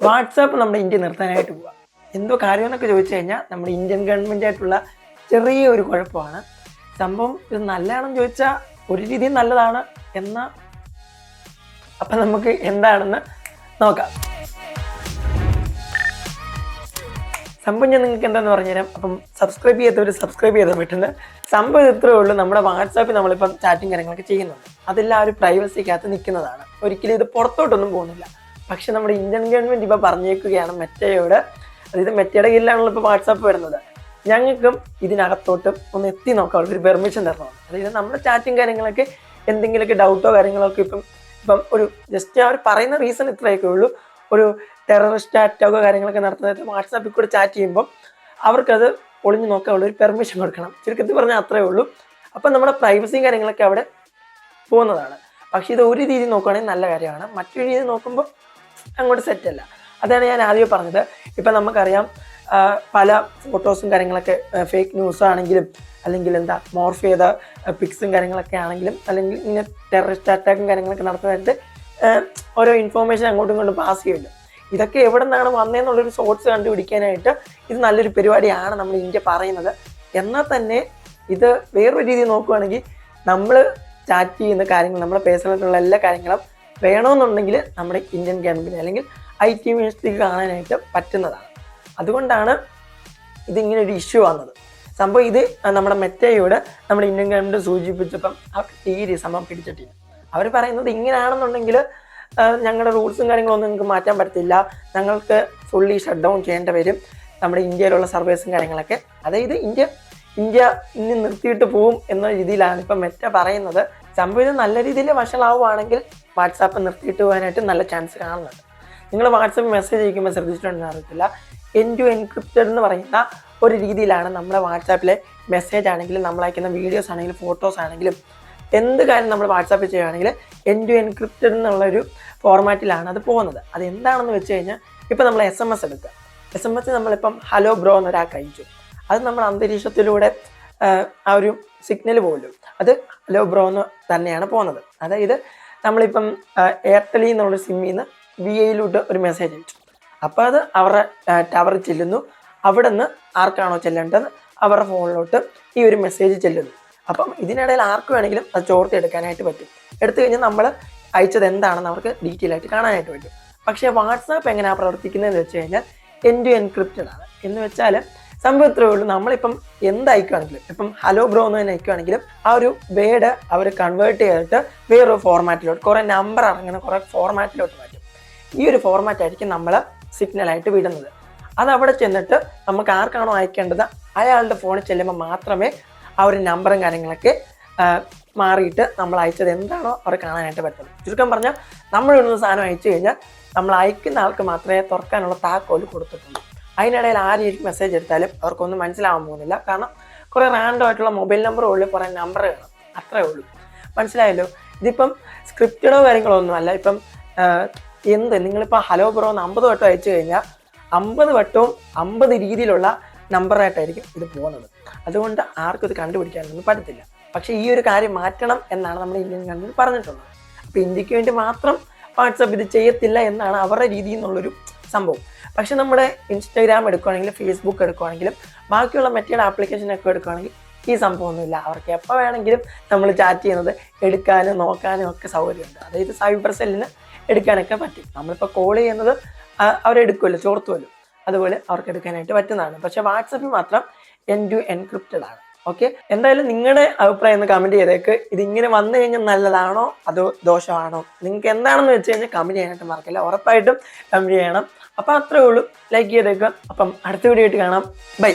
WhatsApp നമ്മുടെ India നിർത്താനായിട്ട് പോവാം. എന്തോ കാര്യം എന്നൊക്കെ ചോദിച്ചു കഴിഞ്ഞാൽ നമ്മുടെ ഇന്ത്യൻ ഗവൺമെന്റ് ആയിട്ടുള്ള ചെറിയ ഒരു കുഴപ്പമാണ്. സംഭവം ഇത് നല്ലതാണെന്ന് ചോദിച്ചാൽ ഒരു രീതിയിൽ നല്ലതാണ് എന്നാൽ അപ്പം നമുക്ക് എന്താണെന്ന് നോക്കാം. സംഭവം ഞാൻ നിങ്ങൾക്ക് എന്താണെന്ന് പറഞ്ഞുതരാം അപ്പം സബ്സ്ക്രൈബ് ചെയ്യാത്തവർ സബ്സ്ക്രൈബ് ചെയ്താൽ പറ്റുന്നത് സംഭവം ഇത്രയേ ഉള്ളൂ. നമ്മുടെ വാട്സാപ്പിൽ നമ്മളിപ്പം ചാറ്റിങ് കാര്യങ്ങളൊക്കെ ചെയ്യുന്നുണ്ട്. അതെല്ലാം ഒരു പ്രൈവസിക്കകത്ത് നിൽക്കുന്നതാണ്. ഒരിക്കലും ഇത് പുറത്തോട്ടൊന്നും പോകുന്നില്ല. പക്ഷെ നമ്മുടെ ഇന്ത്യൻ ഗവൺമെന്റ് ഇപ്പോൾ പറഞ്ഞേക്കുകയാണ് മെറ്റയോട്. അതായത് മെറ്റയുടെ കീഴിലാണല്ലോ ഇപ്പോൾ വാട്സാപ്പ് വരുന്നത്. ഞങ്ങൾക്കും ഇതിനകത്തോട്ട് ഒന്ന് എത്തി നോക്കാം. ഒരു പെർമിഷൻ തരണം. അതായത് നമ്മുടെ ചാറ്റും കാര്യങ്ങളൊക്കെ എന്തെങ്കിലുമൊക്കെ ഡൗട്ടോ കാര്യങ്ങളൊക്കെ ഇപ്പം ഇപ്പം ഒരു ജസ്റ്റ് അവർ പറയുന്ന റീസൺ ഇത്രയൊക്കെ ഉള്ളൂ. ഒരു ടെററിസ്റ്റ് അറ്റാക്കോ കാര്യങ്ങളൊക്കെ നടത്തുന്നത് വാട്സാപ്പിൽ കൂടെ ചാറ്റ് ചെയ്യുമ്പോൾ അവർക്കത് ഒളിഞ്ഞു നോക്കാനുള്ള ഒരു പെർമിഷൻ കൊടുക്കണം. ചുരുക്കത്തിൽ പറഞ്ഞാൽ അത്രേ ഉള്ളൂ. അപ്പം നമ്മുടെ പ്രൈവസിയും കാര്യങ്ങളൊക്കെ അവിടെ പോകുന്നതാണ്. പക്ഷേ ഇത് ഒരു രീതി നോക്കുകയാണെങ്കിൽ നല്ല കാര്യമാണ്. മറ്റൊരു രീതി നോക്കുമ്പോൾ അങ്ങോട്ട് സെറ്റല്ല അതാണ് ഞാൻ ആദ്യം പറഞ്ഞത്. ഇപ്പം നമുക്കറിയാം പല ഫോട്ടോസും കാര്യങ്ങളൊക്കെ ഫേക്ക് ന്യൂസ് ആണെങ്കിലും അല്ലെങ്കിൽ എന്താ മോർഫ് ചെയ്ത പിക്സും കാര്യങ്ങളൊക്കെ ആണെങ്കിലും അല്ലെങ്കിൽ ഇങ്ങനെ ടെററിസ്റ്റ് അറ്റാക്കും കാര്യങ്ങളൊക്കെ നടത്തുന്നതായിട്ട് ഓരോ ഇൻഫോർമേഷൻ അങ്ങോട്ടും ഇങ്ങോട്ടും പാസ് ചെയ്യുമല്ലോ. ഇതൊക്കെ എവിടെ നിന്നാണ് വന്നതെന്നുള്ളൊരു സോഴ്സ് കണ്ടുപിടിക്കാനായിട്ട് ഇത് നല്ലൊരു പരിപാടിയാണ് നമ്മൾ ഇന്ത്യ പറയുന്നത്. എന്നാൽ തന്നെ ഇത് വേറൊരു രീതിയിൽ നോക്കുകയാണെങ്കിൽ നമ്മൾ ചാറ്റ് ചെയ്യുന്ന കാര്യങ്ങൾ നമ്മുടെ പേഴ്സണലായിട്ടുള്ള എല്ലാ കാര്യങ്ങളും വേണമെന്നുണ്ടെങ്കിൽ നമ്മുടെ ഇന്ത്യൻ ഗവൺമെന്റ് അല്ലെങ്കിൽ ഐ ടി മിനിസ്ട്രിക്ക് കാണാനായിട്ട് പറ്റുന്നതാണ്. അതുകൊണ്ടാണ് ഇതിങ്ങനെ ഒരു ഇഷ്യൂ വന്നത്. സംഭവം ഇത് നമ്മുടെ മെറ്റയോട് നമ്മുടെ ഇന്ത്യൻ ഗവൺമെന്റ് സൂചിപ്പിച്ചപ്പം അവർക്ക് തീരെ സമം പിടിച്ചിട്ടില്ല. അവർ പറയുന്നത് ഇങ്ങനെയാണെന്നുണ്ടെങ്കിൽ ഞങ്ങളുടെ റൂൾസും കാര്യങ്ങളൊന്നും നിങ്ങൾക്ക് മാറ്റാൻ പറ്റത്തില്ല. ഞങ്ങൾക്ക് ഫുള്ളി ഷട്ട് ഡൗൺ ചെയ്യേണ്ടി വരും. നമ്മുടെ ഇന്ത്യയിലുള്ള സർവീസും കാര്യങ്ങളൊക്കെ. അതായത് ഇന്ത്യ ഇന്ത്യ ഇനി നിർത്തിയിട്ട് പോവും എന്ന രീതിയിലാണ് ഇപ്പം മെറ്റ പറയുന്നത്. സംഭവം ഇത് നല്ല രീതിയിൽ വഷളാവുകയാണെങ്കിൽ വാട്സാപ്പ് നിർത്തിയിട്ട് പോകാനായിട്ട് നല്ല ചാൻസ് കാണുന്നുണ്ട്. നിങ്ങൾ വാട്സപ്പ് മെസ്സേജ് അയക്കുമ്പോൾ ശ്രദ്ധിച്ചിട്ടുണ്ടെന്ന് അറിയത്തില്ല. എൻ ടു എൻക്രിപ്റ്റഡ് എന്ന് പറയുന്ന ഒരു രീതിയിലാണ് നമ്മുടെ വാട്സാപ്പിലെ മെസ്സേജ് ആണെങ്കിലും നമ്മൾ അയക്കുന്ന വീഡിയോസ് ആണെങ്കിലും ഫോട്ടോസ് ആണെങ്കിലും എന്ത് കാര്യം നമ്മൾ വാട്സാപ്പിൽ ചെയ്യുകയാണെങ്കിൽ എൻ ടു എൻക്രിപ്റ്റഡ് എന്നുള്ളൊരു ഫോർമാറ്റിലാണ് അത് പോകുന്നത്. അത് എന്താണെന്ന് വെച്ച് കഴിഞ്ഞാൽ ഇപ്പം നമ്മൾ എസ് എം എസ് എടുക്കുക. എസ് എം എസ് നമ്മളിപ്പം ഹലോ ബ്രോ എന്നൊരാൾക്ക് അയച്ചു. അത് നമ്മൾ അന്തരീക്ഷത്തിലൂടെ ആ, ഒരു സിഗ്നൽ പോലും. അത് ലോ ബ്രോ എന്ന് തന്നെയാണ് പോകുന്നത് അതായത് നമ്മളിപ്പം എയർടെലി എന്നുള്ള സിമ്മിൽ നിന്ന് വി എയിലോട്ട് ഒരു മെസ്സേജ് അയച്ചു. അപ്പോൾ അത് അവരുടെ ടവറിൽ ചെല്ലുന്നു. അവിടെ നിന്ന് ആർക്കാണോ ചെല്ലേണ്ടത്? അവരുടെ ഫോണിലോട്ട് ഈ ഒരു മെസ്സേജ് ചെല്ലുന്നു. അപ്പം ഇതിനിടയിൽ ആർക്ക് വേണമെങ്കിലും അത് ചോർത്തിയെടുക്കാനായിട്ട് പറ്റും. എടുത്തു കഴിഞ്ഞാൽ നമ്മൾ അയച്ചത് എന്താണെന്ന് അവർക്ക് ഡീറ്റെയിൽ ആയിട്ട് കാണാനായിട്ട് പറ്റും. പക്ഷേ വാട്സാപ്പ് എങ്ങനെയാണ് പ്രവർത്തിക്കുന്നതെന്ന് വെച്ച് കഴിഞ്ഞാൽ എൻ ടു എൻക്രിപ്റ്റഡ് ആണ്. എന്ന് വെച്ചാൽ സംഭവം ഇത്രേ ഉള്ളൂ. നമ്മളിപ്പം എന്ത് അയക്കുകയാണെങ്കിലും ഇപ്പം ഹലോ ബ്രോ എന്ന് തന്നെ അയക്കുകയാണെങ്കിലും ആ ഒരു വേഡ് അവർ കൺവേർട്ട് ചെയ്തിട്ട് വേറൊരു ഫോർമാറ്റിലോട്ട് കുറേ നമ്പർ ഇറങ്ങുന്ന കുറേ ഫോർമാറ്റിലോട്ട് മാറ്റും. ഈ ഒരു ഫോർമാറ്റ് ആയിരിക്കും നമ്മൾ സിഗ്നലായിട്ട് വിടുന്നത്. അത് അവിടെ ചെന്നിട്ട് നമുക്ക് ആർക്കാണോ അയക്കേണ്ടത്? അയാളുടെ ഫോണിൽ ചെല്ലുമ്പോൾ മാത്രമേ ആ ഒരു നമ്പറും കാര്യങ്ങളൊക്കെ മാറിയിട്ട് നമ്മൾ അയച്ചത് എന്താണോ അവർ കാണാനായിട്ട് പറ്റുള്ളൂ. ചുരുക്കം പറഞ്ഞാൽ നമ്മൾ ഇടുന്ന സാധനം അയച്ചു കഴിഞ്ഞാൽ നമ്മൾ അയക്കുന്ന ആൾക്ക് മാത്രമേ തുറക്കാനുള്ള താക്കോൽ കൊടുത്തിട്ടുള്ളൂ. അതിനിടയിൽ ആരും മെസ്സേജ് എടുത്താലും അവർക്കൊന്നും മനസ്സിലാവാൻ പോകുന്നില്ല. കാരണം കുറേ റാൻഡം ആയിട്ടുള്ള മൊബൈൽ നമ്പർ ഉള്ളു കുറേ നമ്പർ വേണം അത്രേ ഉള്ളൂ. മനസ്സിലായല്ലോ? ഇതിപ്പം സ്ക്രിപ്റ്റഡോ കാര്യങ്ങളോ ഒന്നും അല്ല. ഇപ്പം എന്ത്? നിങ്ങളിപ്പോൾ ഹലോ ബ്രോ എന്ന് അമ്പത് വട്ടം അയച്ചു കഴിഞ്ഞാൽ അമ്പത് വട്ടവും അമ്പത് രീതിയിലുള്ള നമ്പറായിട്ടായിരിക്കും ഇത് പോകുന്നത്. അതുകൊണ്ട് ആർക്കും ഇത് കണ്ടുപിടിക്കാനൊന്നും പറ്റത്തില്ല. പക്ഷേ ഈ ഒരു കാര്യം മാറ്റണം എന്നാണ് നമ്മൾ ഇന്ത്യൻ ഗവൺമെന്റ് പറഞ്ഞിട്ടുള്ളത്. അപ്പോൾ ഇന്ത്യയ്ക്ക് വേണ്ടി മാത്രം വാട്സപ്പ് ഇത് ചെയ്യത്തില്ല എന്നാണ് അവരുടെ രീതിയിൽ നിന്നുള്ളൊരു സംഭവം. പക്ഷെ നമ്മുടെ ഇൻസ്റ്റാഗ്രാം എടുക്കുകയാണെങ്കിലും ഫേസ്ബുക്ക് എടുക്കുകയാണെങ്കിലും ബാക്കിയുള്ള മറ്റേ ആപ്ലിക്കേഷനൊക്കെ എടുക്കുകയാണെങ്കിൽ ഈ സംഭവമൊന്നുമില്ല. അവർക്ക് എപ്പോൾ വേണമെങ്കിലും നമ്മൾ ചാറ്റ് ചെയ്യുന്നത് എടുക്കാനും നോക്കാനും ഒക്കെ സൗകര്യമുണ്ട്. അതായത് സൈബർ സെല്ലിന് എടുക്കാനൊക്കെ പറ്റും. നമ്മളിപ്പോൾ കോൾ ചെയ്യുന്നത് അവരെടുക്കുമല്ലോ ചോർത്തുമല്ലോ. അതുപോലെ അവർക്ക് എടുക്കാനായിട്ട് പറ്റുന്നതാണ്. പക്ഷേ വാട്സപ്പിൽ മാത്രം എൻ ടു എൻക്രിപ്റ്റഡ് ആണ്. ഓക്കെ എന്തായാലും നിങ്ങളുടെ അഭിപ്രായം ഒന്ന് കമന്റ് ചെയ്തേക്ക്. ഇതിങ്ങനെ വന്നു കഴിഞ്ഞാൽ നല്ലതാണോ? അതോ ദോഷമാണോ? നിങ്ങൾക്ക് എന്താണെന്ന് വെച്ച് കഴിഞ്ഞാൽ കമന്റ് ചെയ്യാനായിട്ട് മറക്കില്ല. ഉറപ്പായിട്ടും കമന്റ് ചെയ്യണം. അപ്പോൾ അത്രേ ഉള്ളൂ. ലൈക്ക് ചെയ്തേക്കുക അപ്പം അടുത്ത വീഡിയോ ആയിട്ട് കാണാം. ബൈ